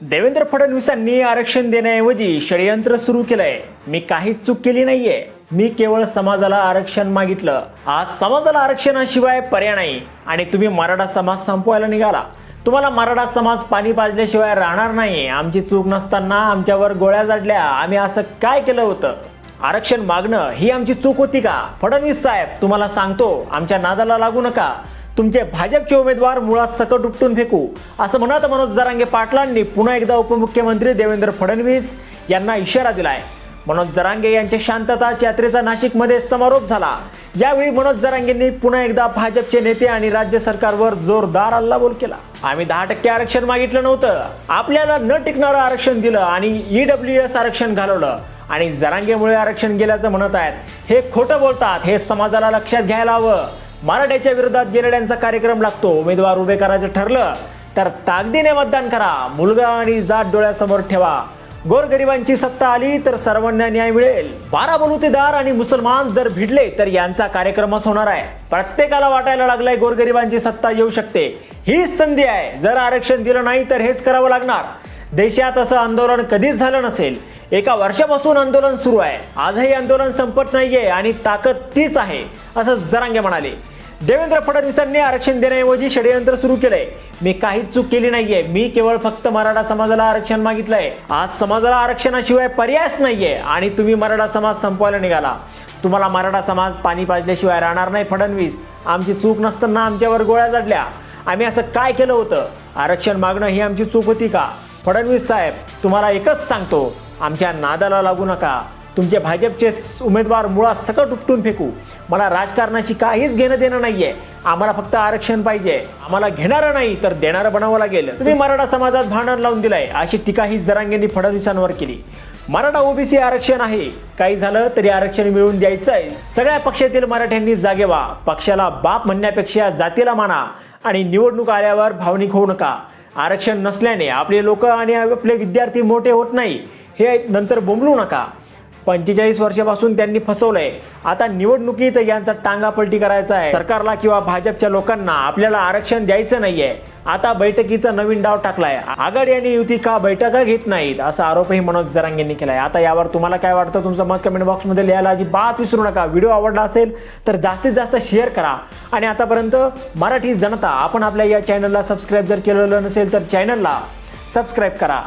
देवेंद्र फडणवीसांनी आरक्षण देण्याऐवजी षडयंत्र सुरू केलंय. मी काहीच चूक केली नाहीये. मी केवळ समाजाला आरक्षण मागितलं. आज समाजाला आरक्षणाशिवाय पर्याय नाही. आणि तुम्ही मराठा समाज संपवायला निघाला. तुम्हाला मराठा समाज पाणी पाजल्याशिवाय राहणार नाही आमची चूक नसताना आमच्यावर गोळ्या जाडल्या आम्ही असं काय केलं होतं? आरक्षण मागणं ही आमची चूक होती का? फडणवीस साहेब तुम्हाला सांगतो आमच्या नादाला लागू नका. तुमचे भाजपचे उमेदवार मुळात सकट उपटून फेकू असं म्हणत मनोज जरांगे पाटलांनी पुन्हा एकदा उपमुख्यमंत्री देवेंद्र फडणवीस यांना इशारा दिलाय. मनोज जरांगे यांच्या शांतता यात्रेचा नाशिकमध्ये समारोप झाला. यावेळी मनोज जरांगेंनी पुन्हा एकदा भाजपचे नेते आणि राज्य सरकारवर जोरदार हल्लाबोल केला. आम्ही दहा टक्के आरक्षण मागितलं नव्हतं. आपल्याला न टिकणारं आरक्षण दिलं आणि ईडब्ल्यू एस आरक्षण घालवलं. आणि जरांगेमुळे आरक्षण गेल्याचं म्हणत आहेत. हे खोटं बोलतात. हे समाजाला लक्षात घ्यायला हवं. मराठ्याच्या विरोधात गेलेल्यांचा कार्यक्रम लागतो. उमेदवार उभे करायचं ठरलं तर ताकदीने मतदान करा. मुलगा आणि जात डोळ्यासमोर ठेवा. गोरगरिबांची सत्ता आली तर सर्वांना न्याय मिळेल. बारा बलुतेदार आणि मुसलमान जर भिडले तर यांचा कार्यक्रमच होणार आहे. प्रत्येकाला वाटायला लागलाय गोरगरिबांची सत्ता येऊ शकते. हीच संधी आहे. जर आरक्षण दिलं नाही तर हेच करावं लागणार. देशात असं आंदोलन कधीच झालं नसेल. एका वर्षापासून आंदोलन सुरू आहे. आजही आंदोलन संपत नाहीये आणि ताकद तीच आहे असं जरांगे म्हणाले. देवेंद्र फडणवीसांनी आरक्षण देण्याऐवजी षडयंत्र सुरू केलंय. मी काहीच चूक केली नाहीये. मी केवळ फक्त मराठा समाजाला आरक्षण मागितलंय. आज समाजाला आरक्षणाशिवाय पर्यायच नाहीये आणि तुम्ही मराठा समाज संपवायला निघाला. तुम्हाला मराठा समाज पाणी पाजल्याशिवाय राहणार नाही फडणवीस. आमची चूक नसताना आमच्यावर गोळ्या जडल्या आम्ही असं काय केलं होतं? आरक्षण मागणं ही आमची चूक होती का? फडणवीस साहेब तुम्हाला एकच सांगतो. आमच्या नादाला लागू नका. तुमचे भाजपचे उमेदवार मुळात सकट उपटून फेकू. मला राजकारणाशी काहीच घेणं देणं नाहीये. आम्हाला फक्त आरक्षण पाहिजे. आम्हाला घेणारं नाही तर देणारं बनावं लागेल. तुम्ही मराठा समाजात भांडण लावून दिलंय. अशी टीका ही जरांगेंनी फडणवीसांवर केली. मराठा ओबीसी आरक्षण आहे. काही झालं तरी आरक्षण मिळवून द्यायचंय. सगळ्या पक्षातील मराठ्यांनी जागे व्हा. पक्षाला बाप म्हणण्यापेक्षा जातीला माना. आणि निवडणूक आल्यावर भावनिक होऊ नका. आरक्षण नसल्याने आपले लोक आणि आपले विद्यार्थी मोठे होत नाही. हे नंतर बोंबलू नका. पंचेचाळीस वर्षापासून त्यांनी फसवलंय. आता निवडणुकीत यांचा टांगापलटी करायचा आहे. सरकारला किंवा भाजपच्या लोकांना आपल्याला आरक्षण द्यायचं नाहीये. आता बैठकीचा नवीन डाव टाकलाय. आघाडी आणि युती का बैठका घेत नाहीत असा आरोपही मनोज जरांग यांनी केलाय. आता यावर तुम्हाला काय वाटतं? तुमचं मत कमेंट बॉक्समध्ये लिहायला अजिबात विसरू नका. व्हिडिओ आवडला असेल तर जास्तीत जास्त शेअर करा. आणि आतापर्यंत मराठी जनता आपण आपल्या या चॅनलला सबस्क्राईब जर केलेलं नसेल तर चॅनलला सबस्क्राईब करा.